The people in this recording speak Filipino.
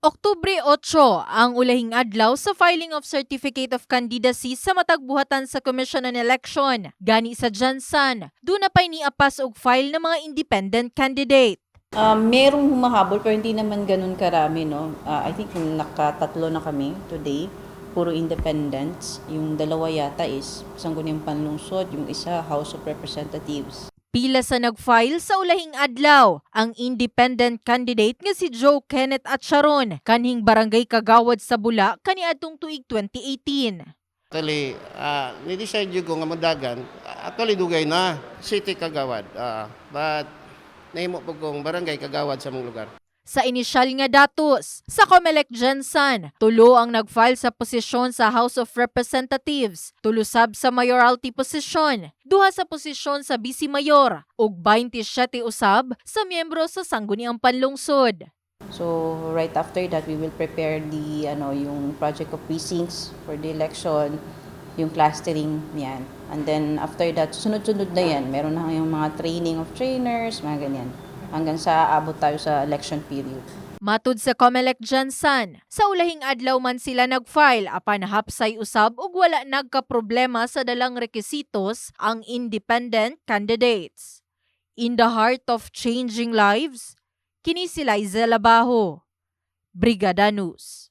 Oktubre 8 ang ulahing adlaw sa filing of Certificate of Candidacy sa matagbuhatan sa Commission on Election. Gani sa Jansan, doon na pa'y niapas og file ng mga independent candidate. Um, merong humahabol pero hindi naman ganun karami, no? Ah, I think nakatatlo na kami today. Puro independents. Yung dalawa yata is Sangguniang Panlungsod, yung isa House of Representatives. Pila sa nag-file sa ulahing adlaw ang independent candidate nga si Joe Kenneth Atcharon kanhing barangay Kagawad sa Bula kaniadtong tuig 2018. Actually, uh, ni-decide ko nga madagan. Actually, dugay na. City Kagawad. Ah, but, nahimo po kong barangay Kagawad sa mong lugar. Sa inisyal nga datos, sa Comelec Jensen, tulo ang nag-file sa posisyon sa House of Representatives, tulusab sa mayoralty posisyon, duha sa posisyon sa vice mayor, ug 27 usab sa miyembro sa Sangguniang Panlungsod. So, right after that, we will prepare the, ano, yung project of precincts for the election, yung clustering niyan. And then, after that, sunod-sunod na yan. Meron na yung mga training of trainers, mga ganyan. Hanggang sa abot tayo sa election period. Matud sa Comelec Jensen, sa ulahing adlaw man sila nag-file apan hapsay usab ug wala nagka-problema sa dalang rekisitos ang independent candidates. In the heart of changing lives, kini si Liza Labajo, Brigada News.